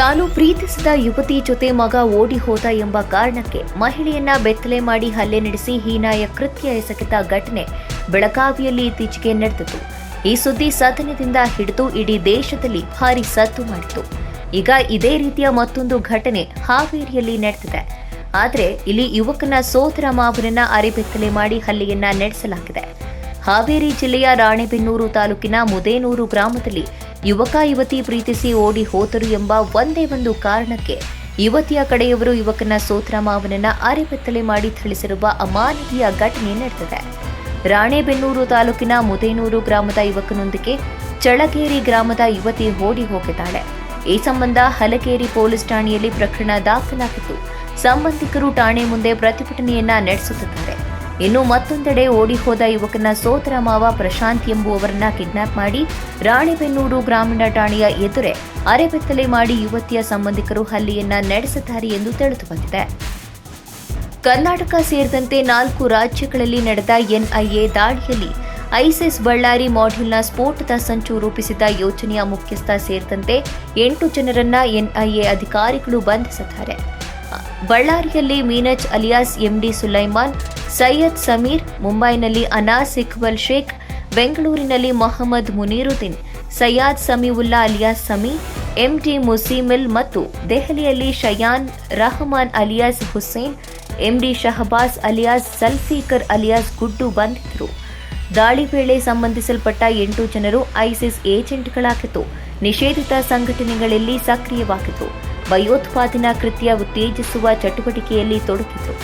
ತಾನು ಪ್ರೀತಿಸಿದ ಯುವತಿ ಜೊತೆ ಮಗ ಓಡಿ ಹೋದ ಎಂಬ ಕಾರಣಕ್ಕೆ ಮಹಿಳೆಯನ್ನ ಬೆತ್ತಲೆ ಮಾಡಿ ಹಲ್ಲೆ ನಡೆಸಿ ಹೀನಾಯ ಕೃತ್ಯ ಎಸಗಿದ ಘಟನೆ ಬೆಳಗಾವಿಯಲ್ಲಿ ಇತ್ತೀಚೆಗೆ ನಡೆದಿತು ಈ ಸುದ್ದಿ ಸದನದಿಂದ ಹಿಡಿದು ಇಡೀ ದೇಶದಲ್ಲಿ ಭಾರಿ ಸದ್ದು ಮಾಡಿತು ಈಗ ಇದೇ ರೀತಿಯ ಮತ್ತೊಂದು ಘಟನೆ ಹಾವೇರಿಯಲ್ಲಿ ನಡೆದಿದೆ. ಆದರೆ ಇಲ್ಲಿ ಯುವಕನ ಸೋದರ ಮಾವನನ್ನ ಅರೆಬೆತ್ತಲೆ ಮಾಡಿ ಹಲ್ಲೆಯನ್ನ ನಡೆಸಲಾಗಿದೆ. ಹಾವೇರಿ ಜಿಲ್ಲೆಯ ರಾಣೆಬೆನ್ನೂರು ತಾಲೂಕಿನ ಮುದೇನೂರು ಗ್ರಾಮದಲ್ಲಿ ಯುವಕ ಯುವತಿ ಪ್ರೀತಿಸಿ ಓಡಿ ಹೋತರು ಎಂಬ ಒಂದೇ ಒಂದು ಕಾರಣಕ್ಕೆ ಯುವತಿಯ ಕಡೆಯವರು ಯುವಕನ ಸೋತ್ರ ಮಾವನನ್ನ ಅರೆಬೆತ್ತಲೆ ಮಾಡಿ ಥಳಿಸಿರುವ ಅಮಾನವೀಯ ಘಟನೆ ನಡೆದಿದೆ. ರಾಣೆಬೆನ್ನೂರು ತಾಲೂಕಿನ ಮುದೇನೂರು ಗ್ರಾಮದ ಯುವಕನೊಂದಿಗೆ ಚಳಕೇರಿ ಗ್ರಾಮದ ಯುವತಿ ಓಡಿ ಹೋಗಿದ್ದಾಳೆ. ಈ ಸಂಬಂಧ ಹಲಕೇರಿ ಪೊಲೀಸ್ ಠಾಣೆಯಲ್ಲಿ ಪ್ರಕರಣ ದಾಖಲಾಗಿದ್ದು, ಸಂಬಂಧಿಕರು ಠಾಣೆ ಮುಂದೆ ಪ್ರತಿಭಟನೆಯನ್ನ ನಡೆಸುತ್ತಿದ್ದಾರೆ. ಇನ್ನು ಮತ್ತೊಂದೆಡೆ ಓಡಿ ಹೋದ ಯುವಕನ ಸೋದರ ಮಾವ ಪ್ರಶಾಂತ್ ಎಂಬುವವರನ್ನ ಕಿಡ್ನಾಪ್ ಮಾಡಿ ರಾಣಿಬೆನ್ನೂರು ಗ್ರಾಮೀಣ ಠಾಣೆಯ ಎದುರೇ ಅರೆಬೆತ್ತಲೆ ಮಾಡಿ ಯುವತಿಯ ಸಂಬಂಧಿಕರು ಹಲ್ಲೆಯನ್ನ ನಡೆಸಿದ್ದಾರೆ ಎಂದು ತಿಳಿದುಬಂದಿದೆ ಕರ್ನಾಟಕ ಸೇರಿದಂತೆ ನಾಲ್ಕು ರಾಜ್ಯಗಳಲ್ಲಿ ನಡೆದ ಎನ್ಐಎ ದಾಳಿಯಲ್ಲಿ ಐಸಿಸ್ ಬಳ್ಳಾರಿ ಮಾಡ್ಯೂಲ್ನ ಸ್ಫೋಟದ ಸಂಚು ರೂಪಿಸಿದ ಯೋಜನೆಯ ಮುಖ್ಯಸ್ಥ ಸೇರಿದಂತೆ ಎಂಟು ಜನರನ್ನ ಎನ್ಐಎ ಅಧಿಕಾರಿಗಳು ಬಂಧಿಸಿದ್ದಾರೆ. ಬಳ್ಳಾರಿಯಲ್ಲಿ ಮೀನಜ್ ಅಲಿಯಾಸ್ ಎಂಡಿ ಸುಲೈಮಾನ್, ಸೈಯದ್ ಸಮೀರ್, ಮುಂಬೈನಲ್ಲಿ ಅನಾಸ್ ಇಕ್ಬಲ್ ಶೇಖ್, ಬೆಂಗಳೂರಿನಲ್ಲಿ ಮೊಹಮ್ಮದ್ ಮುನೀರುದ್ದೀನ್ ಸಯ್ಯಾದ್ ಸಮೀವುಲ್ಲಾ ಅಲಿಯಾಸ್ ಸಮಿ, ಎಂಟಿ ಮುಸೀಮಿಲ್ ಮತ್ತು ದೆಹಲಿಯಲ್ಲಿ Shayan Rahman alias Hussain, MD Shahbaz alias, Zulfikar alias Guddu ಬಂಧಿತರು. ದಾಳಿ ವೇಳೆ ಸಂಬಂಧಿಸಲ್ಪಟ್ಟ ಎಂಟು ಜನರು ಐಸಿಸ್ ಏಜೆಂಟ್ಗಳಾಗಿತ್ತು ನಿಷೇಧಿತ ಸಂಘಟನೆಗಳಲ್ಲಿ ಸಕ್ರಿಯವಾಗಿದ್ದು ಭಯೋತ್ಪಾದನಾ ಕೃತ್ಯ ಉತ್ತೇಜಿಸುವ ಚಟುವಟಿಕೆಯಲ್ಲಿ ತೊಡಗಿತು.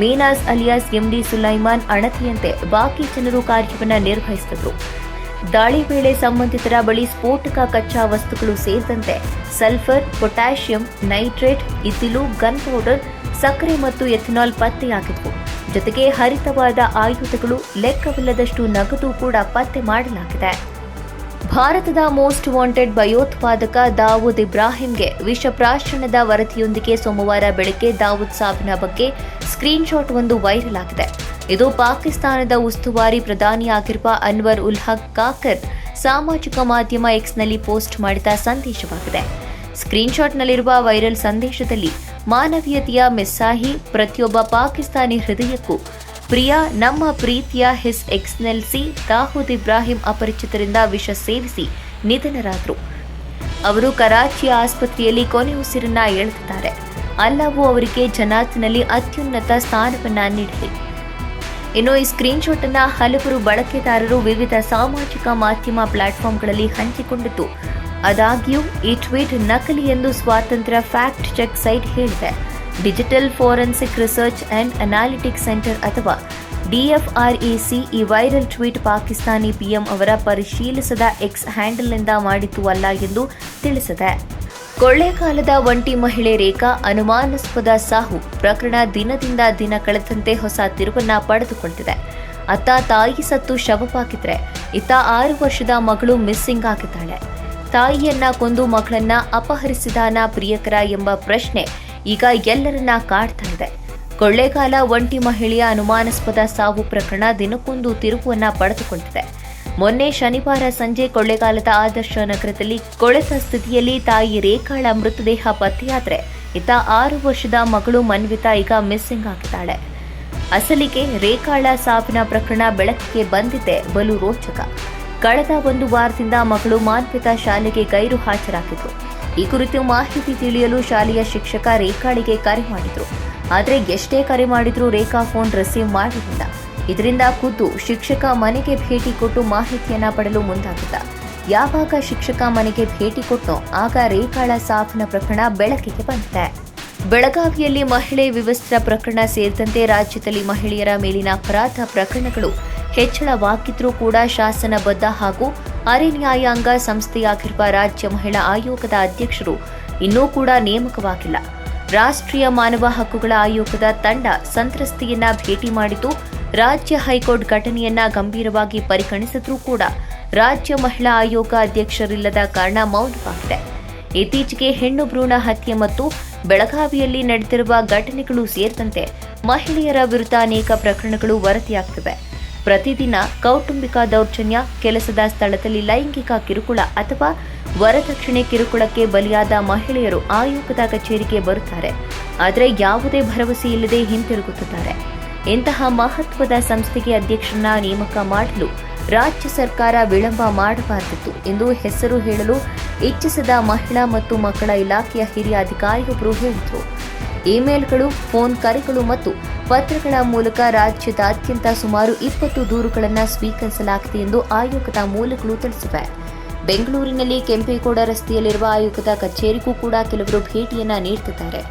ಮೀನಾಸ್ ಅಲಿಯಾಸ್ ಎಂಡಿ ಸುಲೈಮಾನ್ ಅಣತಿಯಂತೆ ಬಾಕಿ ಜನರು ಕಾರ್ಯವನ್ನು ನಿರ್ವಹಿಸಿದರು. ದಾಳಿ ವೇಳೆ ಸಂಬಂಧಿತರ ಬಳಿ ಸ್ಫೋಟಕ ಕಚ್ಚಾ ವಸ್ತುಗಳು ಸೇರಿದಂತೆ ಸಲ್ಫರ್, ಪೊಟ್ಯಾಷಿಯಂ, ನೈಟ್ರೇಟ್ ಇತಿಲು ಗನ್ ಪೌಡರ್, ಸಕ್ಕರೆ ಮತ್ತು ಎಥನಾಲ್ ಪತ್ತೆಯಾಗಿತ್ತು ಜೊತೆಗೆ ಹರಿತವಾದ ಆಯುಧಗಳು ಲೆಕ್ಕವಿಲ್ಲದಷ್ಟು ನಗದು ಕೂಡ ಪತ್ತೆ ಮಾಡಲಾಗಿದೆ. ಭಾರತದ ಮೋಸ್ಟ್ ವಾಂಟೆಡ್ ಭಯೋತ್ಪಾದಕ ದಾವೂದ್ ಇಬ್ರಾಹಿಂಗೆ ವಿಷಪ್ರಾಶನದ ವರದಿಯೊಂದಿಗೆ ಸೋಮವಾರ ಬೆಳಗ್ಗೆ ದಾವೂದ್ ಸಾವಿನ ಬಗ್ಗೆ ಸ್ಕ್ರೀನ್ಶಾಟ್ ಒಂದು ವೈರಲ್ ಆಗಿದೆ. ಇದು ಪಾಕಿಸ್ತಾನದ ಉಸ್ತುವಾರಿ ಪ್ರಧಾನಿಯಾಗಿರುವ ಅನ್ವರ್ ಉಲ್ ಹಕ್ ಕಾಕರ್ ಸಾಮಾಜಿಕ ಮಾಧ್ಯಮ ಎಕ್ಸ್ನಲ್ಲಿ ಪೋಸ್ಟ್ ಮಾಡಿದ ಸಂದೇಶವಾಗಿದೆ. ಸ್ಕ್ರೀನ್ಶಾಟ್ನಲ್ಲಿರುವ ವೈರಲ್ ಸಂದೇಶದಲ್ಲಿ ಮಾನವೀಯತೆಯ ಮೆಸ್ಸಾಹಿ ಪ್ರತಿಯೊಬ್ಬ ಪಾಕಿಸ್ತಾನಿ ಹೃದಯಕ್ಕೂ ಪ್ರಿಯ, ನಮ್ಮ ಪ್ರೀತಿಯ ಹಿಸ್ ಎಕ್ಸ್ನೆಲ್ಸಿ ತಾಹೂದ್ ಇಬ್ರಾಹಿಂ ಅಪರಿಚಿತರಿಂದ ವಿಷ ಸೇವಿಸಿ ನಿಧನರಾದರು. ಅವರು ಕರಾಚಿಯ ಆಸ್ಪತ್ರೆಯಲ್ಲಿ ಕೊನೆ ಉಸಿರನ್ನ ಎಳೆದಿದ್ದಾರೆ. ಅಲ್ಲವೂ ಅವರಿಗೆ ಜನಾತ್ನಲ್ಲಿ ಅತ್ಯುನ್ನತ ಸ್ಥಾನವನ್ನ ನೀಡಲಿ ಇನ್ನು ಈ ಸ್ಕ್ರೀನ್ಶಾಟ್ ಅನ್ನ ಹಲವರು ಬಳಕೆದಾರರು ವಿವಿಧ ಸಾಮಾಜಿಕ ಮಾಧ್ಯಮ ಪ್ಲಾಟ್ಫಾರ್ಮ್ಗಳಲ್ಲಿ ಹಂಚಿಕೊಂಡಿತು ಆದಾಗ್ಯೂ ಈ ಟ್ವೀಟ್ ನಕಲಿ ಎಂದು ಸ್ವಾತಂತ್ರ್ಯ ಫ್ಯಾಕ್ಟ್ ಚೆಕ್ ಸೈಟ್ ಹೇಳಿದೆ. Digital forensic research and analytics centre ಅಥವಾ ಡಿಎಫ್ಆರ್ಇಸಿ ಈ ವೈರಲ್ ಟ್ವೀಟ್ ಪಾಕಿಸ್ತಾನಿ ಪಿಎಂ ಅವರ ಪರಿಶೀಲಿಸದ ಎಕ್ಸ್ ಹ್ಯಾಂಡಲ್ನಿಂದ ಮಾಡಿತು ಅಲ್ಲ ಎಂದು ತಿಳಿಸಿದೆ. ಕೊಳ್ಳೇಗಾಲದ ಒಂಟಿ ಮಹಿಳೆ ರೇಖಾ ಅನುಮಾನಾಸ್ಪದ ಸಾಹು ಪ್ರಕರಣ ದಿನದಿಂದ ದಿನ ಕಳೆದಂತೆ ಹೊಸ ತಿರುವನ್ನ ಪಡೆದುಕೊಳ್ತಿದೆ ಅತ್ತ ತಾಯಿ ಸತ್ತು ಶವವಾಗಿದ್ರೆ ಇತ್ತ ಆರು ವರ್ಷದ ಮಗಳು ಮಿಸ್ಸಿಂಗ್ ಆಗಿದ್ದಾಳೆ. ತಾಯಿಯನ್ನ ಕೊಂದು ಮಗಳನ್ನ ಅಪಹರಿಸಿದಾನ ಪ್ರಿಯಕರ ಎಂಬ ಪ್ರಶ್ನೆ ಈಗ ಎಲ್ಲರನ್ನ ಕಾಡ್ತಾ ಇದೆ ಕೊಳ್ಳೇಗಾಲ ಒಂಟಿ ಮಹಿಳೆಯ ಅನುಮಾನಾಸ್ಪದ ಸಾವು ಪ್ರಕರಣ ದಿನಕ್ಕೊಂದು ತಿರುವನ್ನ ಪಡೆದುಕೊಂಡಿದೆ. ಮೊನ್ನೆ ಶನಿವಾರ ಸಂಜೆ ಕೊಳ್ಳೇಗಾಲದ ಆದರ್ಶ ನಗರದಲ್ಲಿ ಕೊಳೆತ ಸ್ಥಿತಿಯಲ್ಲಿ ತಾಯಿ ರೇಖಾಳ ಮೃತದೇಹ ಪತ್ತೆಯಾದ್ರೆ ಇತ್ತ ಆರು ವರ್ಷದ ಮಗಳು ಮನ್ವಿತಾ ಈಗ ಮಿಸ್ಸಿಂಗ್ ಆಗಿದ್ದಾಳೆ. ಅಸಲಿಗೆ ರೇಖಾಳ ಸಾವಿನ ಪ್ರಕರಣ ಬೆಳಕಿಗೆ ಬಂದಿದೆ ಬಲು ರೋಚಕ. ಕಳೆದ ಒಂದು ವಾರದಿಂದ ಮಗಳು ಮಾನ್ವಿತಾ ಶಾಲೆಗೆ ಗೈರು ಹಾಜರಾಗಿದ್ರು ಈ ಕುರಿತು ಮಾಹಿತಿ ತಿಳಿಯಲು ಶಾಲೆಯ ಶಿಕ್ಷಕ ರೇಖಾಳಿಗೆ ಕರೆ ಮಾಡಿದ್ರು. ಆದರೆ ಎಷ್ಟೇ ಕರೆ ಮಾಡಿದ್ರೂ ರೇಖಾ ಫೋನ್ ರಿಸೀವ್ ಮಾಡಲಿಲ್ಲ ಇದರಿಂದ ಖುದ್ದು ಶಿಕ್ಷಕ ಮನೆಗೆ ಭೇಟಿ ಕೊಟ್ಟು ಮಾಹಿತಿಯನ್ನ ಪಡೆಯಲು ಮುಂದಾಗಿದ್ದ. ಯಾವಾಗ ಶಿಕ್ಷಕ ಮನೆಗೆ ಭೇಟಿ ಕೊಟ್ಟೋ ಆಗ ರೇಖಾಳ ಸಾವಿನ ಪ್ರಕರಣ ಬೆಳಕಿಗೆ ಬಂದಿದೆ. ಬೆಳಗಾವಿಯಲ್ಲಿ ಮಹಿಳೆ ವಿವಸ್ತ್ರ ಪ್ರಕರಣ ಸೇರಿದಂತೆ ರಾಜ್ಯದಲ್ಲಿ ಮಹಿಳೆಯರ ಮೇಲಿನ ಅಪರಾಧ ಪ್ರಕರಣಗಳು ಹೆಚ್ಚಳವಾಗಿದ್ರೂ ಕೂಡ ಶಾಸನಬದ್ಧ ಹಾಗೂ ಅರೆ ನ್ಯಾಯಾಂಗ ಸಂಸ್ಥೆಯಾಗಿರುವ ರಾಜ್ಯ ಮಹಿಳಾ ಆಯೋಗದ ಅಧ್ಯಕ್ಷರು ಇನ್ನೂ ಕೂಡ ನೇಮಕವಾಗಿಲ್ಲ. ರಾಷ್ಟ್ರೀಯ ಮಾನವ ಹಕ್ಕುಗಳ ಆಯೋಗದ ತಂಡ ಸಂತ್ರಸ್ತೆಯನ್ನ ಭೇಟಿ ಮಾಡಿದ್ದು, ರಾಜ್ಯ ಹೈಕೋರ್ಟ್ ಘಟನೆಯನ್ನ ಗಂಭೀರವಾಗಿ ಪರಿಗಣಿಸಿದ್ರೂ ಕೂಡ ರಾಜ್ಯ ಮಹಿಳಾ ಆಯೋಗ ಅಧ್ಯಕ್ಷರಿಲ್ಲದ ಕಾರಣ ಮೌನವಾಗಿದೆ. ಇತ್ತೀಚೆಗೆ ಹೆಣ್ಣು ಭ್ರೂಣ ಹತ್ಯೆ ಮತ್ತು ಬೆಳಗಾವಿಯಲ್ಲಿ ನಡೆದಿರುವ ಘಟನೆಗಳು ಸೇರಿದಂತೆ ಮಹಿಳೆಯರ ವಿರುದ್ಧ ಅನೇಕ ಪ್ರಕರಣಗಳು ವರದಿಯಾಗ್ತಿವೆ. ಪ್ರತಿದಿನ ಕೌಟುಂಬಿಕ ದೌರ್ಜನ್ಯ, ಕೆಲಸದ ಸ್ಥಳದಲ್ಲಿ ಲೈಂಗಿಕ ಕಿರುಕುಳ ಅಥವಾ ವರದಕ್ಷಿಣೆ ಕಿರುಕುಳಕ್ಕೆ ಬಲಿಯಾದ ಮಹಿಳೆಯರು ಆಯೋಗದ ಕಚೇರಿಗೆ ಬರುತ್ತಾರೆ. ಆದರೆ ಯಾವುದೇ ಭರವಸೆ ಇಲ್ಲದೆ ಹಿಂತಿರುಗುತ್ತಿದ್ದಾರೆ. ಇಂತಹ ಮಹತ್ವದ ಸಂಸ್ಥೆಗೆ ಅಧ್ಯಕ್ಷರನ್ನ ನೇಮಕ ಮಾಡಲು ರಾಜ್ಯ ಸರ್ಕಾರ ವಿಳಂಬ ಮಾಡಬಾರದಿತ್ತು ಎಂದು ಹೆಸರು ಹೇಳಲು ಇಚ್ಛಿಸದ ಮಹಿಳಾ ಮತ್ತು ಮಕ್ಕಳ ಇಲಾಖೆಯ ಹಿರಿಯ ಅಧಿಕಾರಿಯೊಬ್ಬರು ಹೇಳಿದರು. ಇಮೇಲ್ಗಳು, ಫೋನ್ ಕರೆಗಳು ಮತ್ತು ಪತ್ರಗಳ ಮೂಲಕ ರಾಜ್ಯದಾದ್ಯಂತ ಸುಮಾರು ಇಪ್ಪತ್ತು ದೂರುಗಳನ್ನು ಸ್ವೀಕರಿಸಲಾಗಿದೆ ಎಂದು ಆಯೋಗದ ಮೂಲಗಳು ತಿಳಿಸಿವೆ. ಬೆಂಗಳೂರಿನಲ್ಲಿ ಕೆಂಪೇಗೌಡ ರಸ್ತೆಯಲ್ಲಿರುವ ಆಯೋಗದ ಕಚೇರಿಗೂ ಕೂಡ ಕೆಲವರು ಭೇಟಿಯನ್ನ ನೀಡುತ್ತಿದ್ದಾರೆ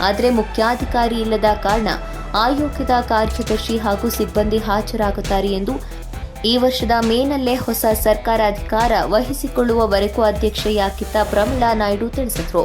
ಆದರೆ ಮುಖ್ಯಾಧಿಕಾರಿ ಇಲ್ಲದ ಕಾರಣ ಆಯೋಗದ ಕಾರ್ಯದರ್ಶಿ ಹಾಗೂ ಸಿಬ್ಬಂದಿ ಹಾಜರಾಗುತ್ತಾರೆ ಎಂದು ಈ ವರ್ಷದ ಮೇನಲ್ಲೇ ಹೊಸ ಸರ್ಕಾರ ಅಧಿಕಾರ ವಹಿಸಿಕೊಳ್ಳುವವರೆಗೂ ಅಧ್ಯಕ್ಷೆಯಾಗಿದ್ದ ಪ್ರಮೀಳಾ ನಾಯ್ಡು ತಿಳಿಸಿದರು.